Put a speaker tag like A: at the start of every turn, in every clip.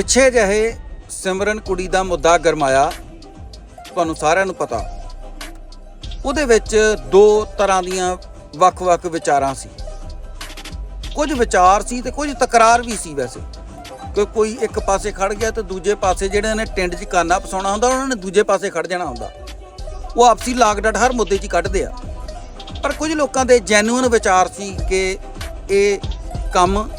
A: ਪਿੱਛੇ ਜਿਹੇ ਸਿਮਰਨ ਕੁੜੀ ਦਾ ਮੁੱਦਾ ਗਰਮਾਇਆ, ਤੁਹਾਨੂੰ ਸਾਰਿਆਂ ਨੂੰ ਪਤਾ। ਉਹਦੇ ਵਿੱਚ ਦੋ ਤਰ੍ਹਾਂ ਦੀਆਂ ਵੱਖ-ਵੱਖ ਵਿਚਾਰਾਂ ਸੀ। ਕੁਝ ਵਿਚਾਰ ਸੀ ਤੇ ਕੁਝ ਤਕਰਾਰ ਵੀ ਸੀ ਵੈਸੇ। ਕਿ ਕੋਈ ਇੱਕ ਪਾਸੇ ਖੜ ਗਿਆ ਤੇ ਦੂਜੇ ਪਾਸੇ ਜਿਹੜੇ ਨੇ ਟਿੰਡ 'ਚ ਕਾਨਾ ਫਸਾਉਣਾ ਹੁੰਦਾ, ਉਹਨਾਂ ਨੇ ਦੂਜੇ ਪਾਸੇ ਖੜ ਜਾਣਾ ਹੁੰਦਾ। ਉਹ ਆਪਸੀ ਲਾਗਡਟ ਹਰ ਮੁੱਦੇ 'ਚ ਕੱਢਦੇ ਆ। ਪਰ ਕੁਝ ਲੋਕਾਂ ਦੇ ਜੈਨੂਇਨ ਵਿਚਾਰ ਸੀ ਕਿ ਇਹ ਕੰਮ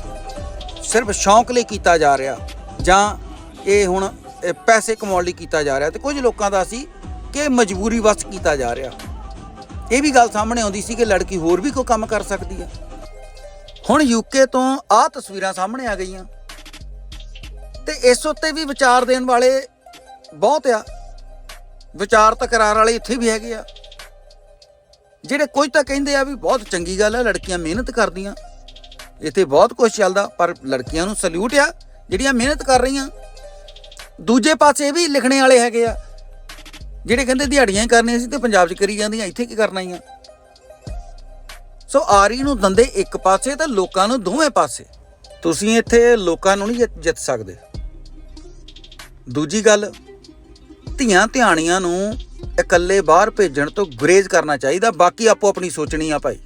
A: ਸਿਰਫ ਸ਼ੌਂਕ ਲਈ ਕੀਤਾ ਜਾ ਰਿਹਾ। ਜਾਂ ਇਹ ਹੁਣ ਪੈਸੇ ਕਮਾਉਣ ਲਈ ਕੀਤਾ ਜਾ ਰਿਹਾ ਤੇ ਕੁਝ ਲੋਕਾਂ ਦਾ ਸੀ ਕਿ ਮਜਬੂਰੀ ਵਸ ਕੀਤਾ ਜਾ ਰਿਹਾ। ਇਹ ਵੀ ਗੱਲ ਸਾਹਮਣੇ ਆਉਂਦੀ ਸੀ ਕਿ ਲੜਕੀ ਹੋਰ ਵੀ ਕੋਈ ਕੰਮ ਕਰ ਸਕਦੀ ਹੈ। ਹੁਣ ਯੂਕੇ ਤੋਂ ਆਹ ਤਸਵੀਰਾਂ ਸਾਹਮਣੇ ਆ ਗਈਆਂ। ਤੇ ਇਸ ਉੱਤੇ ਵੀ ਵਿਚਾਰ ਦੇਣ ਵਾਲੇ ਬਹੁਤ ਆ। ਵਿਚਾਰ ਤਕਰਾਰ ਵਾਲੇ ਇੱਥੇ ਵੀ ਹੈਗੇ ਆ। ਜਿਹੜੇ ਕੁਝ ਤਾਂ ਕਹਿੰਦੇ ਆ ਵੀ ਬਹੁਤ ਚੰਗੀ ਗੱਲ ਆ, ਲੜਕੀਆਂ ਮਿਹਨਤ ਕਰਦੀਆਂ। ਇੱਥੇ ਬਹੁਤ ਕੁਝ ਚੱਲਦਾ, ਪਰ ਲੜਕੀਆਂ ਨੂੰ ਸਲੂਟ ਆ। ਜਿਹੜੀਆਂ ਮਿਹਨਤ ਕਰ ਰਹੀਆਂ, ਦੂਜੇ ਪਾਸੇ ਇਹ ਵੀ ਲਿਖਣੇ ਵਾਲੇ ਹੈਗੇ ਆ। ਜਿਹੜੇ ਕਹਿੰਦੇ ਦਿਹਾੜੀਆਂ ਹੀ ਕਰਨੀਆਂ ਸੀ ਤੇ ਪੰਜਾਬ 'ਚ ਕਰੀ ਜਾਂਦੀਆਂ, ਇੱਥੇ ਕੀ ਕਰਨਾ ਹੀ ਆ? ਸੋ ਆਰੀ ਨੂੰ ਦੰਦੇ ਇੱਕ ਪਾਸੇ ਤੇ ਲੋਕਾਂ ਨੂੰ ਦੋਵੇਂ ਪਾਸੇ। ਤੁਸੀਂ ਇੱਥੇ ਲੋਕਾਂ ਨੂੰ ਨਹੀਂ ਜਿੱਤ- ਜਿੱਤ ਸਕਦੇ। ਦੂਜੀ ਗੱਲ, ਧੀਆਂ ਧਿਆਣੀਆਂ ਨੂੰ ਇਕੱਲੇ ਬਾਹਰ ਭੇਜਣ ਤੋਂ ਗੁਰੇਜ਼ ਕਰਨਾ ਚਾਹੀਦਾ, ਬਾਕੀ ਆਪੋ ਆਪਣੀ ਸੋਚਣੀ ਆ ਭਾਈ।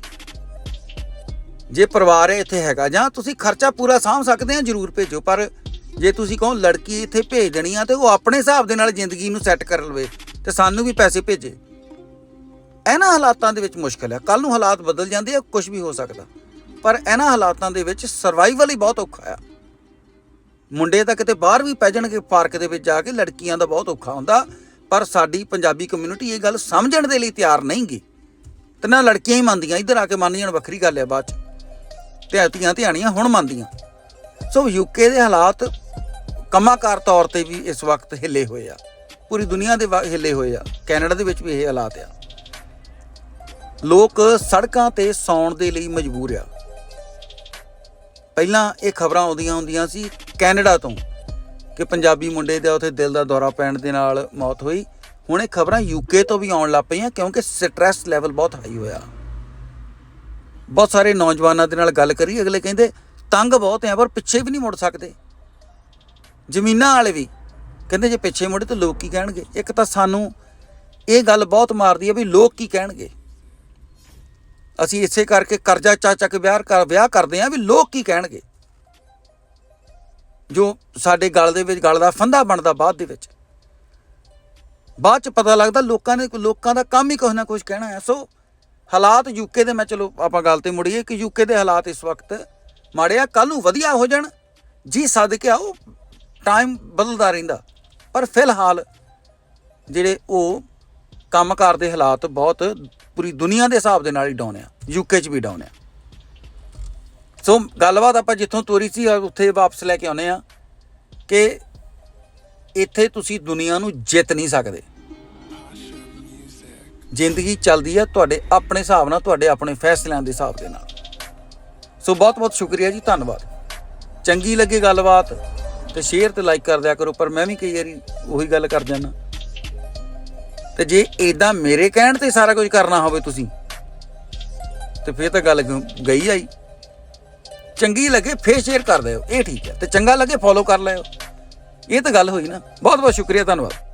A: ਜੇ ਪਰਿਵਾਰ ਇੱਥੇ ਹੈਗਾ ਜਾਂ ਤੁਸੀਂ ਖਰਚਾ ਪੂਰਾ ਸਾਂਭ ਸਕਦੇ ਆ, ਜਰੂਰ ਭੇਜੋ, ਪਰ ਜੇ ਤੁਸੀਂ ਕਹੋ ਲੜਕੀ ਇੱਥੇ ਭੇਜ ਦੇਣੀ ਆ ਤੇ ਉਹ ਆਪਣੇ ਹਿਸਾਬ ਦੇ ਨਾਲ ਜ਼ਿੰਦਗੀ ਨੂੰ ਸੈੱਟ ਕਰ ਲਵੇ ਤੇ ਸਾਨੂੰ ਵੀ ਪੈਸੇ ਭੇਜੇ। ਇਹਨਾਂ ਹਾਲਾਤਾਂ ਦੇ ਵਿੱਚ ਮੁਸ਼ਕਲ ਹੈ ਕੱਲ ਨੂੰ ਹਾਲਾਤ ਬਦਲ ਜਾਂਦੇ ਆ ਕੁਝ ਵੀ ਹੋ ਸਕਦਾ। ਪਰ ਇਹਨਾਂ ਹਾਲਾਤਾਂ ਦੇ ਵਿੱਚ ਸਰਵਾਈਵਲ ਹੀ ਬਹੁਤ ਔਖਾ ਆ। ਮੁੰਡੇ ਤਾਂ ਕਿਤੇ ਬਾਹਰ ਵੀ ਪੈ ਜਾਣਗੇ, ਪਾਰਕ ਦੇ ਵਿੱਚ ਜਾ ਕੇ ਲੜਕੀਆਂ ਦਾ ਬਹੁਤ ਔਖਾ ਹੁੰਦਾ, ਪਰ ਸਾਡੀ ਪੰਜਾਬੀ ਕਮਿਊਨਿਟੀ ਇਹ ਗੱਲ ਸਮਝਣ ਦੇ ਲਈ ਤਿਆਰ ਨਹੀਂ ਗਈ ਤੇ ਨਾ ਲੜਕੀਆਂ ਹੀ ਮੰਨਦੀਆਂ, ਇੱਧਰ ਆ ਕੇ ਮੰਨ ਜਾਣ, ਵੱਖਰੀ ਗੱਲ ਹੈ ਬਾਅਦ ਚ। ਤੇ ਧੀਆਂ ਧਿਆਣੀਆਂ ਹੁਣ ਮੰਨਦੀਆਂ। ਸੋ ਯੂਕੇ ਦੇ ਹਾਲਾਤ ਕੰਮਾਕਾਰ ਤੌਰ ਤੇ ਵੀ ਇਸ ਵਕਤ ਹਿੱਲੇ ਹੋਏ ਆ। ਪੂਰੀ ਦੁਨੀਆ ਦੇ ਵਾ- ਹਿੱਲੇ ਹੋਏ ਆ। ਕੈਨੇਡਾ ਦੇ ਵਿੱਚ ਵੀ ਇਹ ਹਾਲਾਤ ਆ। ਲੋਕ ਸੜਕਾਂ ਤੇ ਸੌਣ ਦੇ ਲਈ ਮਜਬੂਰ ਆ। ਪਹਿਲਾਂ ਇਹ ਖਬਰਾਂ ਆਉਂਦੀਆਂ ਹੁੰਦੀਆਂ ਸੀ ਕੈਨੇਡਾ ਤੋਂ ਕਿ ਪੰਜਾਬੀ ਮੁੰਡੇ ਦਾ ਉੱਥੇ ਦਿਲ ਦਾ ਦੌਰਾ ਪੈਣ ਦੇ ਨਾਲ ਮੌਤ ਹੋਈ। ਹੁਣ ਇਹ ਖਬਰਾਂ ਯੂਕੇ ਤੋਂ ਵੀ ਆਉਣ ਲੱਗ ਪਈਆਂ ਕਿਉਂਕਿ ਸਟ੍ਰੈਸ ਲੈਵਲ ਬਹੁਤ ਹਾਈ ਹੋਇਆ। ਬਹੁਤ ਸਾਰੇ ਨੌਜਵਾਨਾਂ ਦੇ ਨਾਲ ਗੱਲ ਕਰੀ, ਅਗਲੇ ਕਹਿੰਦੇ, ਤੰਗ ਬਹੁਤ ਆ ਪਰ ਪਿੱਛੇ ਵੀ ਨਹੀਂ ਮੁੜ ਸਕਦੇ। ਜ਼ਮੀਨਾਂ ਵਾਲੇ ਵੀ ਕਹਿੰਦੇ, ਜੇ ਪਿੱਛੇ ਮੁੜੇ ਤਾਂ ਲੋਕ ਕੀ ਕਹਿਣਗੇ? ਇੱਕ ਤਾਂ ਸਾਨੂੰ ਇਹ ਗੱਲ ਬਹੁਤ ਮਾਰਦੀ ਹੈ ਵੀ ਲੋਕ ਕੀ ਕਹਿਣਗੇ? ਅਸੀਂ ਇਸੇ ਕਰਕੇ ਕਰਜ਼ਾ ਚਾ ਚੱਕ ਵਿਆਹ ਕਰ, ਵਿਆਹ ਕਰਦੇ ਆ ਵੀ ਲੋਕ ਕੀ ਕਹਿਣਗੇ? ਜੋ ਸਾਡੇ ਗਲ ਦੇ ਵਿੱਚ, ਗਲ ਦਾ ਫੰਦਾ ਬਣਦਾ ਬਾਅਦ ਦੇ ਵਿੱਚ। ਬਾਅਦ ਚ ਪਤਾ ਲੱਗਦਾ ਲੋਕਾਂ ਨੇ, ਲੋਕਾਂ ਦਾ ਕੰਮ ਹੀ ਕੁਛ ਨਾ ਕੁਛ ਕਹਿਣਾ ਹੈ ਸੋ ਹਾਲਾਤ ਯੂਕੇ ਦੇ, ਮੈਂ ਚਲੋ ਆਪਾਂ ਗੱਲ ਤੇ ਮੁੜੀਏ ਕਿ ਯੂਕੇ ਦੇ ਹਾਲਾਤ ਇਸ ਵਕਤ ਮਾੜੇ ਆ ਕੱਲ ਨੂੰ ਵਧੀਆ ਹੋ ਜਾਣ। ਜੀ ਸਦਕੇ ਆਓ ਟਾਈਮ ਬਦਲਦਾ ਰਹਿੰਦਾ। ਪਰ ਫਿਲਹਾਲ ਜਿਹੜੇ ਉਹ ਕੰਮਕਾਰ ਦੇ ਹਾਲਾਤ ਬਹੁਤ ਪੂਰੀ ਦੁਨੀਆ ਦੇ ਹਿਸਾਬ ਦੇ ਨਾਲ ਹੀ ਡਾਊਨ ਆ ਯੂਕੇ 'ਚ ਵੀ ਡਾਊਨ ਆ। ਸੋ ਗੱਲਬਾਤ ਆਪਾਂ ਜਿੱਥੋਂ ਤੋਰੀ ਸੀ ਉੱਥੇ ਵਾਪਸ ਲੈ ਕੇ ਆਉਨੇ ਆ ਕਿ ਇੱਥੇ ਤੁਸੀਂ ਦੁਨੀਆ ਨੂੰ ਜਿੱਤ ਨਹੀਂ ਸਕਦੇ। ਜ਼ਿੰਦਗੀ ਚੱਲਦੀ ਹੈ ਤੁਹਾਡੇ ਆਪਣੇ ਹਿਸਾਬ ਨਾਲ, ਤੁਹਾਡੇ ਆਪਣੇ ਫੈਸਲਿਆਂ ਦੇ ਹਿਸਾਬ ਦੇ ਨਾਲ। ਸੋ ਬਹੁਤ ਬਹੁਤ ਸ਼ੁਕਰੀਆ ਜੀ, ਧੰਨਵਾਦ। ਚੰਗੀ ਲੱਗੇ ਗੱਲਬਾਤ ਤੇ ਸ਼ੇਅਰ ਤੇ ਲਾਈਕ ਕਰ ਦਿਆ ਕਰੋ, ਪਰ ਮੈਂ ਵੀ ਕਈ ਵਾਰੀ ਉਹੀ ਗੱਲ ਕਰ ਜਾਂਦਾ। ਤੇ ਜੇ ਇਦਾਂ ਮੇਰੇ ਕਹਿਣ ਤੇ ਸਾਰਾ ਕੁਝ ਕਰਨਾ ਹੋਵੇ ਤੁਸੀਂ, ਤੇ ਫੇਰ ਤਾਂ ਗੱਲ ਗ- ਗਈ ਆਈ। ਚੰਗੀ ਲੱਗੇ ਫੇਰ ਸ਼ੇਅਰ ਕਰ ਦਿਓ, ਇਹ ਠੀਕ ਹੈ। ਤੇ ਚੰਗਾ ਲੱਗੇ ਫੋਲੋ ਕਰ ਲਿਓ। ਇਹ ਤਾਂ ਗੱਲ ਹੋਈ ਨਾ। ਬਹੁਤ ਬਹੁਤ ਸ਼ੁਕਰੀਆ, ਧੰਨਵਾਦ।